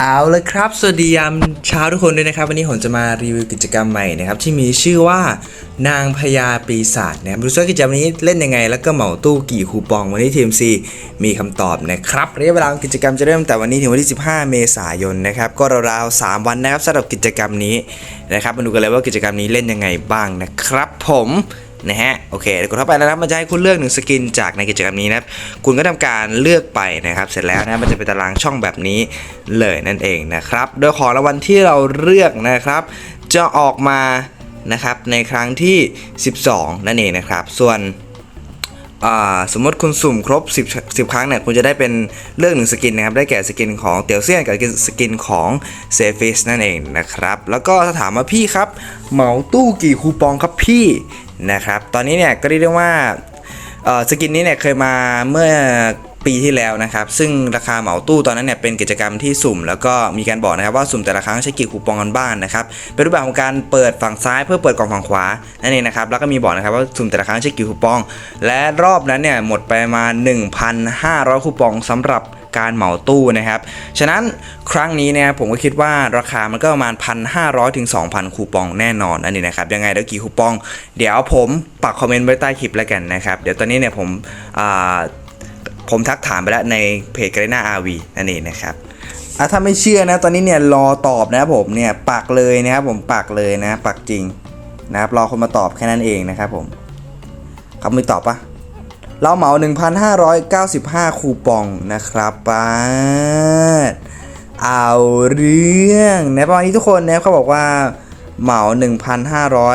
เอาละครับ สวัสดียามเช้าทุกคนด้วยนะครับ วันนี้ผมจะมารีวิวกิจกรรมใหม่นะครับที่มีชื่อว่านางพญาปีศาจนะครับดูซิว่ากิจกรรมนี้เล่นยังไง แล้วก็เหมาตู้กี่คูปองวันนี้ทีมซีมีคำตอบนะครับระยะเวลากิจกรรมจะเริ่มแต่วันนี้ถึงวันที่ 15 เมษายนนะครับก็ราวๆ3วันนะครับสำหรับกิจกรรมนี้นะครับมาดูกันเลยว่ากิจกรรมนี้เล่นยังไงบ้างนะครับ ผม นะฮะโอเคกดเข้าไปแล้วนะครับมันจะให้คุณเลือกหนึ่งสกินจากในกิจกรรมนี้นะครับคุณก็ทำการเลือกไปนะครับเสร็จแล้วนะมันจะเป็นตารางช่องแบบนี้เลยนั่นเองนะครับโดยของรางวัลที่เราเลือกนะครับ จะออกมานะครับในครั้งที่ 12 นั่นเองนะครับ ส่วนอ่าสมมติคุณสุ่มครบ 10 10 ครั้งเนี่ยคุณจะได้เป็นเลือกหนึ่งสกินนะครับได้แก่สกินของเตียวเซียนกับสกินของเซฟิสนั่นเองนะครับ แล้วก็ถ้าถามว่าพี่ครับเหมาตู้กี่คูปองครับพี่ นะครับ ตอนนี้เนี่ยก็เรียกได้ว่าสกินนี้เนี่ยเคยมาเมื่อปีที่แล้วนะครับ ซึ่งราคาเหมาตู้ตอนนั้นเนี่ยเป็นกิจกรรมที่สุ่ม แล้วก็มีการบอกนะครับว่าสุ่มแต่ละครั้งใช้กี่คูปองกันบ้างนะครับ เป็นรูปแบบของการเปิดฝั่งซ้ายเพื่อเปิดกล่องฝั่งขวา นั่นเองนะครับ แล้วก็มีบอกนะครับว่าสุ่มแต่ละครั้งใช้กี่คูปอง และรอบนั้นเนี่ยหมดไปมา 1,500 คูปองสำหรับ การเหมาตู้นะครับ ฉะนั้นครั้งนี้เนี่ยผมก็คิดว่าราคามันก็ประมาณ 1,500ถึง2,000 คูปองแน่นอนอันนี้นะครับ ยังไงเดี๋ยวกี่คูปอง เดี๋ยวผมปักคอมเมนต์ไว้ใต้คลิปแล้วกันนะครับ เดี๋ยวตอนนี้เนี่ยผมผมทักถามไปแล้วในเพจกร e นาอาวีนั่นเองนะครับอะถ้าไม่เชื่อนะ ตอนนี้เนี่ยรอตอบนะครับผมเนี่ยปักเลยนะครับผมปักเลยนะปักจริงนะครับรอคนมาตอบแค่นั้นเองนะครับผมเขาไม่ตอบปะ เราเหมา 1,595 คูปองนะครับป้าดเอาเรื่องนะประมาณนี้ทุกคนนะเขาบอกว่าเหมา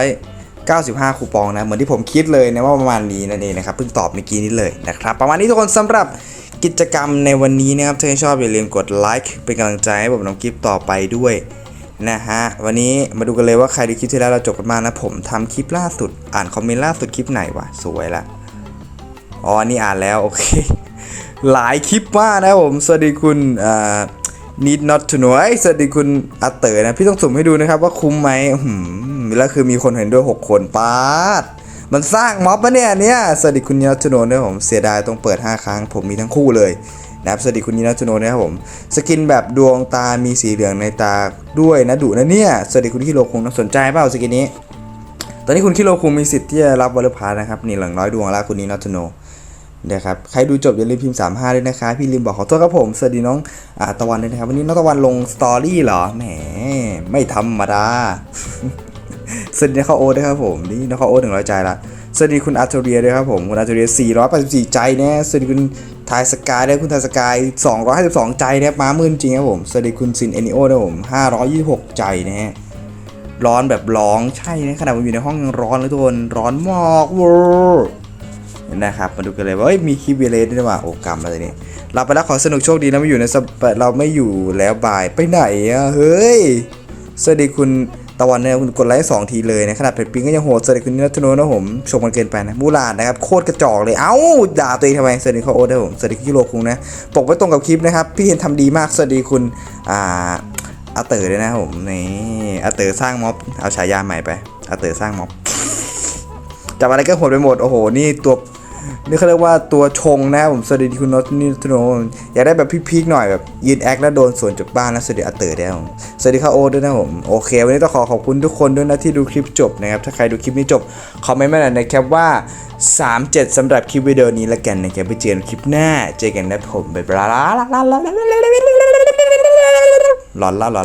1,595 คูปองนะเหมือนที่ผมคิดเลยนะว่าประมาณนี้นั่นเองนะครับเพิ่งตอบเมื่อกี้นี้เลยนะครับ ประมาณนี้ทุกคนสำหรับกิจกรรมในวันนี้นะครับถ้าชอบอย่าลืมกดไลค์เป็นกำลังใจให้ผมน้องกิฟต่อไปด้วยนะฮะวันนี้มาดูกันเลยว่าใครดูคลิปที่แล้วเราจบกันมานะผมทำคลิปล่าสุด อ่านคอมเมนต์ล่าสุดคลิปไหนวะสวยละ อ๋อนี่อ่านแล้ว โอเค หลายคลิปมากนะผม สวัสดีคุณอ่า need not to know เอ้ยสวัสดีคุณอาเต๋อนะ พี่ต้องสุ่มให้ดูนะครับว่าคุ้มไหมหืมแล้วคือมีคนเห็นด้วย 6 คนปาดมันสร้างม็อบปะเนี่ยเนี่ยสวัสดีคุณ need not to know นะผมเสียดายต้องเปิด 5 ครั้ง ผมมีทั้งคู่เลยนะครับสวัสดีคุณ need not to know นะครับผม สกินแบบดวงตามีสีเหลืองในตาด้วยนะดุนะเนี่ยสวัสดีคุณคิโลคงนะสนใจเปล่าสกินนี้ ตอนนี้คุณคิโลคุงมีสิทธิ์ที่จะรับวอลเลย์พาสนะครับนี่หลังร้อยดวงแล้วคุณนี้นอตโน นะครับใครดูจบอย่าลืมพิมพ์35ด้วยนะคะ พี่ลืมบอกขอโทษครับผม สวัสดีน้องอาตะวันด้วยนะครับ วันนี้น้องตะวันลงสตอรี่เหรอ แหม ไม่ธรรมดา สวัสดีนะข้าโอด้วยครับผม นี่น้องข้าโอหนึ่งร้อยใจละ สวัสดีคุณอาร์เทเรียด้วยครับผม คุณอาร์เทเรีย484ใจเนี่ยสวัสดีคุณทายสกายด้วยคุณทายสกาย252ใจนะครับม้ามืนจริงครับผม สวัสดีคุณซินเอนิโอด้วยผม526ใจนะฮะร้อนแบบร้องใช่นะขนาดผมอยู่ในห้องยังร้อนเลยทุกคนร้อนมากเวอร์ นะครับมาดูกันเลยว่าเอ้ยมีคลิปเวเลสด้วยว่าโอ้กรรมอะไรเนี่ยเราไปแล้วขอสนุกโชคดีนะไม่อยู่ในสเปเราไม่อยู่แล้วบายไปไหนอะเฮ้ยสวัสดีคุณตะวันเนี่ยคุณกดไลค์สองทีเลยนะขนาดเพจปิงก็ยังโหดสวัสดีคุณนัทโนนะผมชมกันเกินไปนะมูลาดนะครับโคตรกระจอกเลยเอ้าด่าตัวเองทำไมสวัสดีเขาโอ๊ตนะผมสวัสดีคุณกิโลคุงนะปกไว้ตรงกับคลิปนะครับพี่เห็นทำดีมากสวัสดีคุณอ่าอาเต๋อด้วยนะผมนี่อาเต๋อสร้างม็อบเอาฉายาใหม่ไปอาเต๋อสร้างม็อบจับอะไรก็โหดไปหมดโอ้โหนี่ตัว นี่เขาเรียกว่าตัวชงนะครับผมสวัสดีคุณนอตนี่ทโนอยากได้แบบพีคๆหน่อยแบบยืนแอคแล้วโดนสวนจากบ้านแล้วสวัสดีอาเตอด้วยครับผมสวัสดีค่ะโอด้วยนะผมโอเค วันนี้ต้องขอขอบคุณทุกคนด้วยนะที่ดูคลิปจบนะครับถ้าใครดูคลิปนี้จบคอมเมนต์มาหน่อยนะครับว่า 37สำหรับคลิปวิดีโอนี้ละกันนะครับไปเจอกันคลิปหน้าเจอกันนะผมบ๊ายบายหลอนล้วหลอน